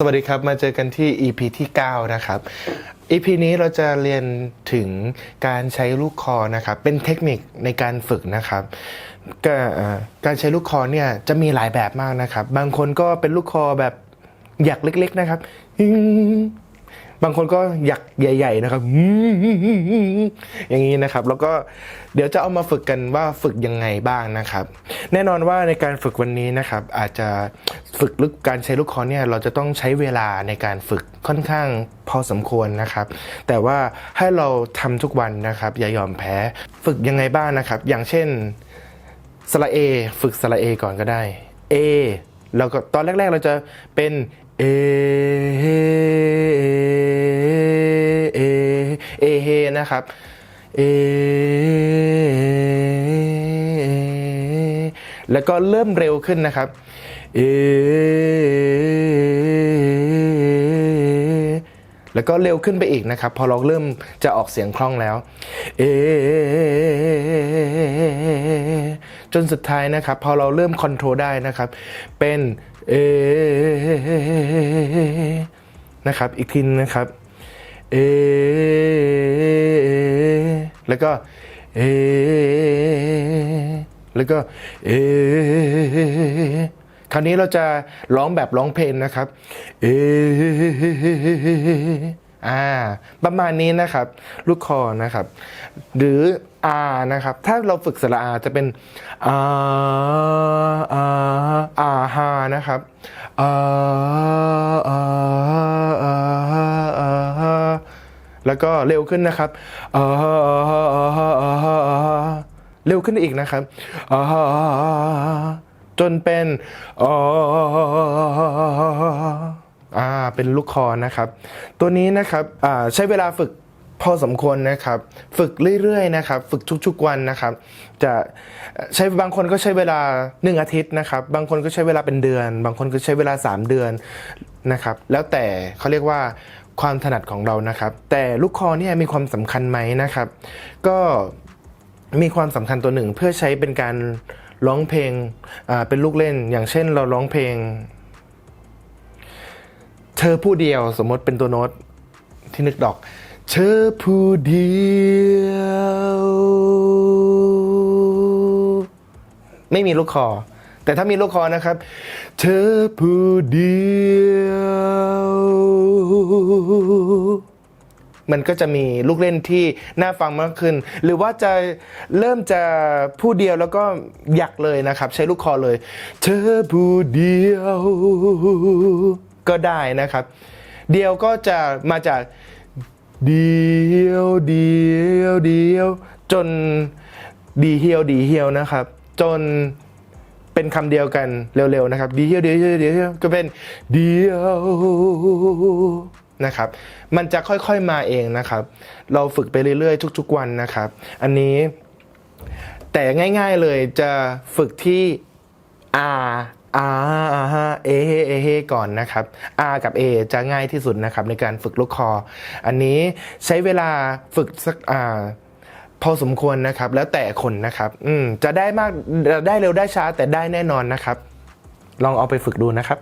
สวัสดีครับ มาเจอกันที่ EP ที่ 9 นะครับ EP นี้เราจะเรียนถึงการใช้ลูกคอนะครับ เป็นเทคนิคในการฝึกนะครับกการใช้ลูกคอเนี่ยจะมีหลายแบบมากนะครับ บางคนก็เป็นลูกคอแบบหยักเล็ก ๆ นะครับ บางคนก็หยักใหญ่ ๆ นะครับ อย่างนี้นะครับ แล้วก็เดี๋ยวจะเอามาฝึกกันว่าฝึกยังไงบ้างนะครับ แน่นอนว่าในการฝึกวันนี้นะครับ อาจจะ ฝึกลึกการใช้ลูกคอเนี่ยเราจะต้องใช้เวลาในการฝึกค่อนข้างพอสมควรนะครับ แต่ว่าให้เราทำทุกวันนะครับ อย่ายอมแพ้ฝึกยังไงบ้างนะครับ อย่างเช่นสระเอฝึกสระเอก่อนก็ได้ A แล้วก็ตอนแรก ๆ เราจะเป็น A A A เอเฮนะครับ A แล้วก็เริ่มเร็วขึ้นนะครับ A แล้วก็เร็วขึ้นไปอีกนะครับ พอเราเริ่มจะออกเสียงคล่องแล้ว เอจนสุดท้ายนะครับ พอเราเริ่มคอนโทรลได้นะครับ เป็นเอนะครับ อีกทีนะครับ เอแล้วก็เอแล้วก็เอ คราวนี้เราจะร้องแบบร้องเพลงนะครับ เออ่า ประมาณนี้นะครับ ลูกคอนะครับ หรือ R นะครับ ถ้าเราฝึกสระอาจะเป็น R R R ฮานะครับ R R R แล้วก็เร็วขึ้นนะครับอ่าเร็วขึ้นอีกนะครับอา จนเป็นอ่าเป็นลูกคอนะครับ ตัวนี้นะครับอ่าใช้เวลาฝึกพอสมควรนะครับ ฝึกเรื่อยๆนะครับ ฝึกทุกๆวันนะครับ จะใช้บางคนก็ใช้เวลา 1 อาทิตย์นะครับ บางคนก็ใช้เวลาเป็นเดือน บางคนก็ใช้เวลา 3 เดือนนะครับ แล้วแต่เขาเรียกว่าความถนัดของเรานะครับ แต่ลูกคอเนี่ยมีความสำคัญไหมนะครับ ก็มีความสำคัญตัวหนึ่งเพื่อใช้เป็นการ ร้องเพลงเป็นลูกเล่น อย่างเช่นเราร้องเพลง เธอผู้เดียวสมมติเป็นตัวโน้ตที่นึกดอก เธอผู้เดียวไม่มีลูกคอ แต่ถ้ามีลูกคอนะครับ เธอผู้เดียว มันก็จะมีลูกเล่นที่น่าฟังมากขึ้น หรือว่าจะเริ่มจะผู้เดียวแล้วก็หยักเลยนะครับ ใช้ลูกคอเลย เธอผู้เดียว ก็ได้นะครับ เดียวก็จะมาจากเดียวเดียวเดียว จนดีเฮียวดีเฮียวนะครับ จนเป็นคำเดียวกันเร็วๆนะครับ ดีเฮียวดีเฮียวดีเฮียวก็เป็นเดียว นะครับ มันจะค่อยๆมาเองนะครับ เราฝึกไปเรื่อยๆ ทุก ๆ วันนะครับ อันนี้ แต่ง่าย ๆเลยจะฝึกที่ R R อ่าฮะ A เฮ A เฮก่อนนะครับ R กับ A จะง่ายที่สุดนะครับ ในการฝึกลูกคอ อันนี้ใช้เวลาฝึกสักอ่าพอสมควรนะครับ แล้วแต่คนนะครับ อืมจะได้มากได้เร็วได้ช้าแต่ได้แน่นอนนะครับ ลองเอาไปฝึกดูนะครับ